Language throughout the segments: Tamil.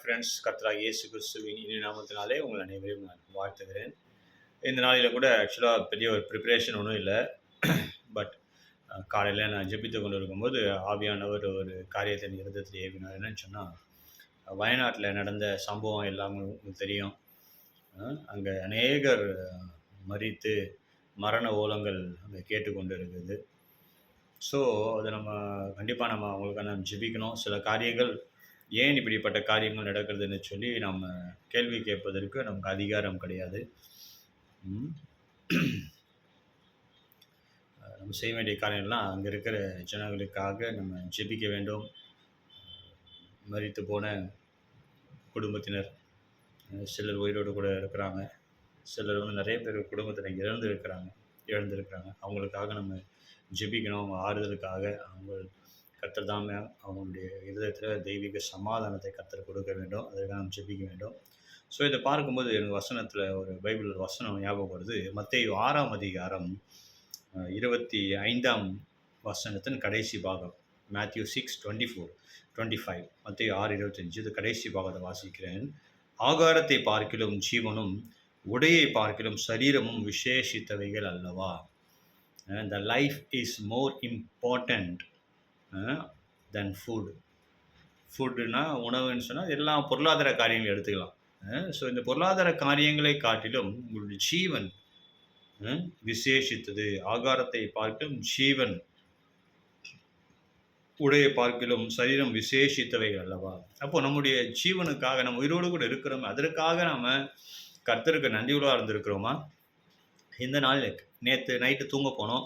ஃப்ரெண்ட்ஸ் கத்ரா இயேசு கிறிஸ்துவின் இனி நாமத்தினாலே உங்கள் அனைவரையும் நான் வாழ்த்துகிறேன். இந்த நாளில் கூட ஆக்சுவலாக பெரிய ஒரு ப்ரிப்பரேஷன் ஒன்றும் இல்லை. பட் காலையில் நான் ஜெபித்து கொண்டு இருக்கும்போது ஆவியானவர் ஒரு காரியத்தை என் ஏவினார். என்னன்னு சொன்னால் வயநாட்டில் நடந்த சம்பவம் எல்லாம் உங்களுக்கு தெரியும். அங்கே அநேகர் மறித்து மரண ஓலங்கள் அங்கே கேட்டுக்கொண்டு இருக்குது ஸோ அதை நம்ம கண்டிப்பாக நம்ம அவங்களுக்கான நம்ம ஜெபிக்கணும். சில காரியங்கள் ஏன் இப்படிப்பட்ட காரியங்கள் நடக்கிறதுன்னு சொல்லி நம்ம கேள்வி கேட்பதற்கு நமக்கு அதிகாரம் கிடையாது. நம்ம செய்ய வேண்டிய காரியம்லாம் அங்கே இருக்கிற ஜனங்களுக்காக நம்ம ஜெபிக்க வேண்டும். மறித்து போன குடும்பத்தினர் சிலர் உயிரோடு கூட இருக்கிறாங்க. சிலர் வந்து நிறைய பேர் குடும்பத்தில் இறந்து இருக்கிறாங்க இழந்திருக்கிறாங்க. அவங்களுக்காக நம்ம ஜெபிக்கணும் அவங்க ஆறுதலுக்காக அவங்க கத்தர் தான் அவங்களுடைய இருதயத்தில் தெய்வீக சமாதானத்தை கத்தர் கொடுக்க வேண்டும் அதற்காக நாம் ஜெபிக்க வேண்டும். ஸோ இதை பார்க்கும்போது எனக்கு வசனத்தில் ஒரு பைபிள் வசனம் ஞாபகம் வருது. மத்தேயு ஆறாம் அதிகாரம் இருபத்தி ஐந்தாம் வசனத்தின் கடைசி பாகம் Matthew six twenty four twenty five மத்திய ஆறு இருபத்தஞ்சு இது கடைசி பாகத்தை வாசிக்கிறேன். ஆகாரத்தை பார்க்கிலும் ஜீவனும் உடையை பார்க்கிலும் சரீரமும் விசேஷித்தவைகள் அல்லவா? The life is more important than food ஃபுட்டுனா உணவுன்னு சொன்னால் எல்லா பொருளாதார காரியங்கள் எடுத்துக்கலாம். ஸோ இந்த பொருளாதார காரியங்களை காட்டிலும் உங்களுடைய ஜீவன் விசேஷித்தது. ஆகாரத்தை பார்க்கிலும் ஜீவன் உடையை பார்க்கிலும் சரீரம் விசேஷித்தவைகள் அல்லவா? அப்போ நம்முடைய ஜீவனுக்காக நம்ம உயிரோடு கூட இருக்கிறோம் அதற்காக நம்ம கர்த்தருக்கு நன்றியுள்ளா இருந்திருக்கிறோமா இந்த நாள் நேற்று நைட்டு தூங்க போனோம்.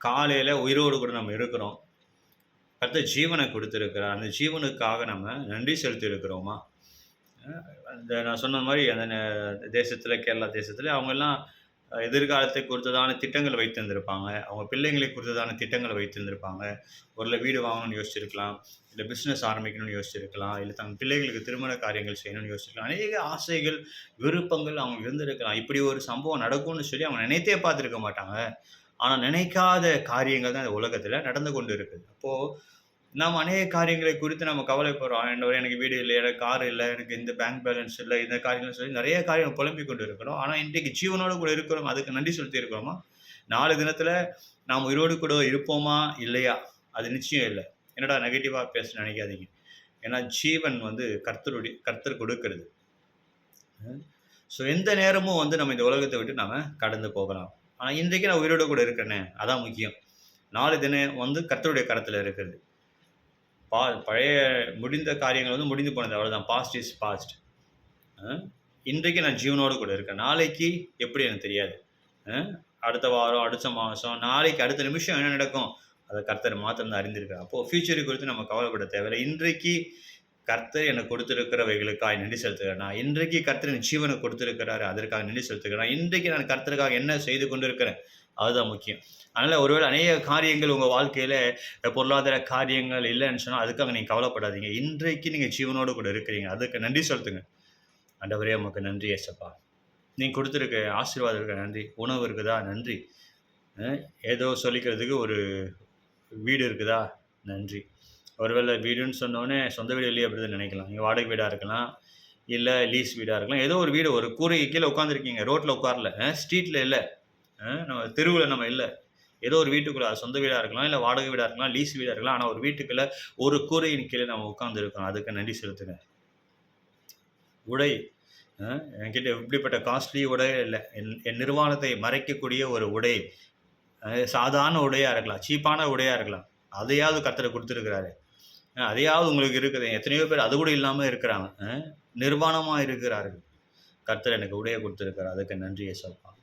காலையில் உயிரோடு கூட நம்ம இருக்கிறோம். அடுத்த ஜீவனை கொடுத்துருக்கிறார். அந்த ஜீவனுக்காக நம்ம நன்றி செலுத்தியிருக்கிறோமா? இந்த நான் சொன்ன மாதிரி அந்த தேசத்தில் கேரளா தேசத்தில் அவங்கெல்லாம் எதிர்காலத்தை குறித்ததான திட்டங்கள் வைத்திருந்திருப்பாங்க. அவங்க பிள்ளைங்களை குறித்ததான திட்டங்களை வைத்திருந்திருப்பாங்க. ஒரு வீடு வாங்கணும்னு யோசிச்சிருக்கலாம். இல்லை பிஸ்னஸ் ஆரம்பிக்கணும்னு யோசிச்சிருக்கலாம். இல்லை தங்க பிள்ளைகளுக்கு திருமண காரியங்கள் செய்யணும்னு யோசிச்சிருக்கலாம். அநேக ஆசைகள் விருப்பங்கள் அவங்க இருந்திருக்கலாம். இப்படி ஒரு சம்பவம் நடக்கும்னு சொல்லி அவங்க நினைத்தே பார்த்துருக்க மாட்டாங்க. ஆனால் நினைக்காத காரியங்கள் தான் இந்த உலகத்தில் நடந்து கொண்டு இருக்குது. அப்போது நாம் அநேக காரியங்களை குறித்து நம்ம கவலைப்படுறோம். ஆண்டவரே எனக்கு வீடு இல்லை எனக்கு கார் இல்லை எனக்கு இந்த பேங்க் பேலன்ஸ் இல்லை இந்த காரியங்கள் சொல்லி நிறைய காரியம் புலம்பிக் கொண்டு இருக்கிறோம் ஆனால் இன்றைக்கு ஜீவனோடு கூட இருக்கிறோம். அதுக்கு நன்றி செலுத்தி இருக்கிறோமா நாலு தினத்தில் நாம் உயிரோடு கூட இருப்போமா? இல்லையா? அது நிச்சயம் இல்லை. என்னடா நெகட்டிவாக பேச நினைக்காதீங்க. ஏன்னா ஜீவன் வந்து கர்த்தருடைய கர்த்தர் கொடுக்கிறது. ஸோ எந்த நேரமும் வந்து நம்ம இந்த உலகத்தை விட்டு நாம் கடந்து போகலாம். ஆனால் இன்றைக்கு நான் உயிரோடு கூட இருக்கிறேனே அதான் முக்கியம். நாலு தினம் வந்து கர்த்தருடைய கரத்தில் இருக்கிறது. பா பழைய முடிந்த காரியங்கள் வந்து முடிந்து போனது. அவ்வளோதான் பாஸ்ட் இஸ் பாஸ்ட் இன்றைக்கு நான் ஜீவனோடு கூட இருக்கேன். நாளைக்கு எப்படி எனக்கு தெரியாது. அடுத்த வாரம் அடுத்த மாதம் நாளைக்கு அடுத்த நிமிஷம் என்ன நடக்கும்? அதை கர்த்தர் மாத்திரம் தான் அறிந்திருக்கார் அப்போது ஃபியூச்சரை குறித்து நம்ம கவலைப்பட தேவையில்லை. இன்றைக்கு கர்த்தர் எனக்கு கொடுத்துருக்கிறவைகளுக்காக நன்றி செலுத்துகிறேன் நான் இன்றைக்கு கர்த்தர் எனக்கு ஜீவனை கொடுத்துருக்கிறாரு. அதற்காக நன்றி செலுத்துகிறேன். இன்றைக்கு நான் கர்த்தருக்காக என்ன செய்து கொண்டு இருக்கிறேன் அதுதான் முக்கியம். அதனால் ஒருவேளை அநேக காரியங்கள் உங்கள் வாழ்க்கையில் பொருளாதார காரியங்கள் இல்லைன்னு சொன்னால் அதுக்காக நீங்கள் கவலைப்படாதீங்க. இன்றைக்கு நீங்கள் ஜீவனோடு கூட இருக்கிறீங்க. அதுக்கு நன்றி செலுத்துங்க. ஆண்டவரே உமக்கு நன்றி ஏசப்பா. நீங்கள் கொடுத்துருக்க ஆசீர்வாதம் நன்றி. உணவு இருக்குதா? நன்றி. ஏதோ சொல்லிக்கிறதுக்கு ஒரு வீடு இருக்குதா? நன்றி. ஒருவேளை வீடுன்னு சொன்னோடனே சொந்த வீடு இல்லையே அப்படின்னு நினைக்கலாம். நீங்கள் வாடகை வீடாக இருக்கலாம். இல்லை லீஸ் வீடாக இருக்கலாம். ஏதோ ஒரு வீடு ஒரு கூரைக்கு கீழே உட்காந்துருக்கீங்க ரோட்டில் உட்காரல. ஸ்ட்ரீட்டில் இல்லை. நம்ம தெருவில் நம்ம இல்லை. ஏதோ ஒரு வீட்டுக்குள்ள சொந்த வீடாக இருக்கலாம் இல்லை வாடகை வீடாக இருக்கலாம் லீஸ் வீடாக இருக்கலாம் ஆனால் ஒரு வீட்டுக்குள்ள ஒரு கூரையின் கீழே நம்ம உட்காந்துருக்கோம் அதுக்கு நன்றி செலுத்துங்க. உடை என்கிட்ட இப்படிப்பட்ட காஸ்ட்லி உடை இல்லை. என் என் நிர்வாணத்தை மறைக்கக்கூடிய ஒரு உடை சாதாரண உடையாக இருக்கலாம் சீப்பான உடையாக இருக்கலாம். அதையாவது கத்தரை கொடுத்துருக்கிறாரு. அதையாவது உங்களுக்கு இருக்குது. எத்தனையோ பேர் அது கூட இல்லாமல் இருக்கிறாங்க. நிர்வாணமாக இருக்கிறார்கள். கர்த்தர் எனக்கு உடையை கொடுத்துருக்கிறார். அதுக்கு நன்றி சொல்லலாம்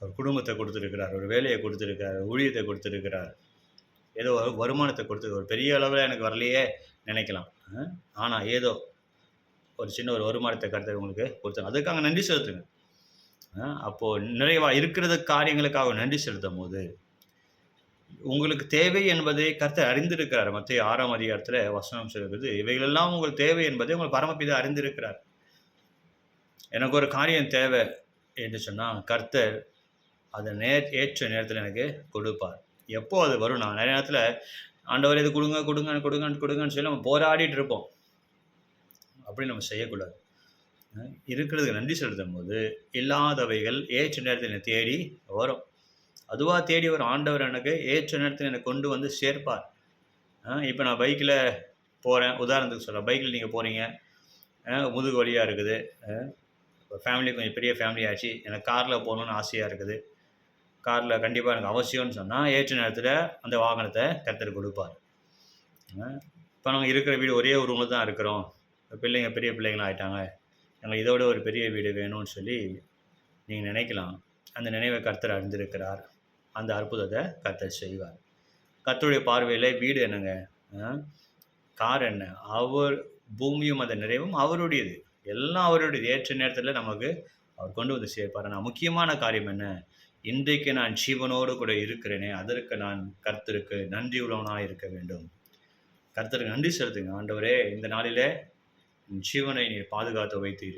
ஒரு குடும்பத்தை கொடுத்துருக்கிறார் ஒரு வேலையை கொடுத்துருக்கிறார் ஊழியத்தை கொடுத்துருக்கிறார். ஏதோ ஒரு வருமானத்தை கொடுத்து ஒரு பெரிய அளவில் எனக்கு வரலையே நினைக்கலாம். ஆனால் ஏதோ ஒரு சின்ன ஒரு வருமானத்தை கருத்து உங்களுக்கு கொடுத்தாங்க அதுக்காக நன்றி செலுத்துங்க அப்போது நிறைவாக இருக்கிறது காரியங்களுக்காக நன்றி செலுத்தும் போது உங்களுக்கு தேவை என்பதை கர்த்தர் அறிந்திருக்கிறார். மத்திய ஆறாம் அதிகாரத்தில் வசனம் சொல்கிறது இவைகளெல்லாம் உங்களுக்கு தேவை என்பதை உங்கள் பரமபிதா அறிந்திருக்கிறார். எனக்கு ஒரு காரியம் தேவை என்று சொன்னால் கர்த்தர் அதை நே ஏற்ற நேரத்தில் எனக்கு கொடுப்பார். எப்போ அது வரும் நான் நிறைய நேரத்தில் ஆண்டவர் இது கொடுங்க கொடுங்க கொடுங்கன்னு கொடுங்கன்னு சொல்லி நம்ம போராடிட்டு இருப்போம். அப்படி நம்ம செய்யக்கூடாது. இருக்கிறதுக்கு நன்றி செலுத்தும் போது இல்லாதவைகள் ஏற்ற நேரத்தில் என்னை தேடி வரும். அதுவாக தேடி வரும். ஆண்டவர் எனக்கு ஏற்ற நேரத்தில் என்னை கொண்டு வந்து சேர்ப்பார். இப்போ நான் பைக்கில் போகிறேன் உதாரணத்துக்கு சொல்கிறேன் பைக்கில் நீங்கள் போகிறீங்க முதுகு வலியாக இருக்குது. ஃபேமிலி கொஞ்சம் பெரிய ஃபேமிலி ஆச்சு. எனக்கு காரில் போகணுன்னு ஆசையாக இருக்குது. காரில் கண்டிப்பாக எனக்கு அவசியம்னு சொன்னால் ஏற்ற நேரத்தில் அந்த வாகனத்தை கருத்தர் கொடுப்பார். இப்போ நாங்கள் இருக்கிற வீடு ஒரே ஒரு ரூமில் தான் இருக்கிறோம். பிள்ளைங்க பெரிய பிள்ளைங்களாம் ஆயிட்டாங்க. எங்களுக்கு இதோட ஒரு பெரிய வீடு வேணும்னு சொல்லி நீங்கள் நினைக்கலாம். அந்த நினைவை கர்த்தர் அறிந்திருக்கிறார். அந்த அற்புதத்தை கர்த்தர் செய்வார். கர்த்தருடைய பார்வையில் வீடு என்னங்க? ஆ? கார் என்ன? அவர் பூமியும் அந்த நிறைவும் அவருடையது. எல்லாம் அவருடையது. ஏற்ற நேரத்தில் நமக்கு அவர் கொண்டு வந்து சேர்ப்பார். ஆனால் முக்கியமான காரியம் என்ன? இன்றைக்கு நான் ஜீவனோடு கூட இருக்கிறேனே அதற்கு நான் கர்த்தருக்கு நன்றி உள்ளவனாக இருக்க வேண்டும். கர்த்தருக்கு நன்றி செலுத்துங்க. ஆண்டவரே இந்த நாளிலே உன் ஜீவனை நீர் பாதுகாத்து வைத்தீர்.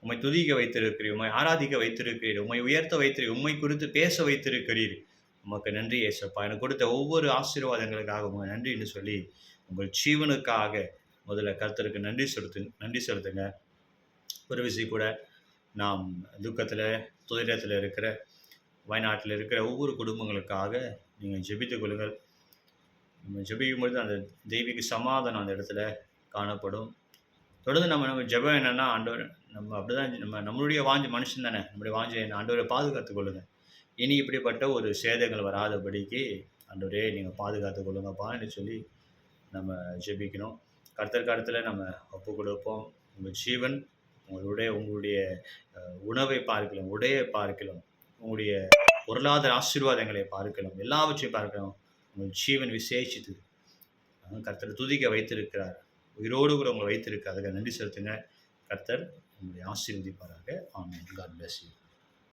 உம்மை துதிக்க வைத்திருக்கிறீர் உம்மை ஆராதிக்க வைத்திருக்கிறீர் உம்மை உயர்த்த வைத்திருக்கிறீர் உம்மை குறித்து பேச வைத்திருக்கிறீர். உமக்கு நன்றி ஏசப்பா. எனக்கு கொடுத்த ஒவ்வொரு ஆசீர்வாதங்களுக்காக உங்க நன்றின்னு சொல்லி உங்கள் ஜீவனுக்காக முதல்ல கர்த்தருக்கு நன்றி செலுத்து நன்றி செலுத்துங்க. ஒரு விஷயம் கூட நாம் துக்கத்தில் துயரத்தில் இருக்கிற வயநாட்டில் இருக்கிற ஒவ்வொரு குடும்பங்களுக்காக நீங்கள் ஜெபித்து கொள்ளுங்கள். நம்ம ஜெபிக்கும் பொழுது அந்த தெய்வீக சமாதானம் அந்த இடத்துல காணப்படும். தொடர்ந்து நம்ம நம்ம ஜெபம் என்னென்னா ஆண்டவர் நம்ம அப்படிதான் நம்ம நம்மளுடைய வாஞ்ச மனுஷன் தானே. நம்மளுடைய வாஞ்சி என்ன ஆண்டவரை பாதுகாத்துக் கொள்ளுங்கள் இனி இப்படிப்பட்ட ஒரு சேதங்கள் வராதபடிக்கு ஆண்டவரே நீங்கள் பாதுகாத்துக் கொள்ளுங்கப்பான்னு சொல்லி நம்ம ஜெபிக்கணும். கருத்தர் காலத்தில் நம்ம ஒப்பு கொடுப்போம். உங்கள் ஜீவன் உங்களுடைய உங்களுடைய உணவை பார்க்கலாம் உடையை பார்க்கலாம் உங்களுடைய பொருளாதார ஆசீர்வாதங்களை பார்க்கலாம். எல்லாவற்றையும் பார்க்கலாம். உங்கள் ஜீவன் விசேஷித்து கர்த்தர் துதிக்க வைத்திருக்கிறார். உயிரோடு கூட உங்களை வைத்திருக்க நன்றி செலுத்துங்க. கர்த்தர் உங்களுடைய ஆசீர்வதிப்பாராக. ஆமென். God bless you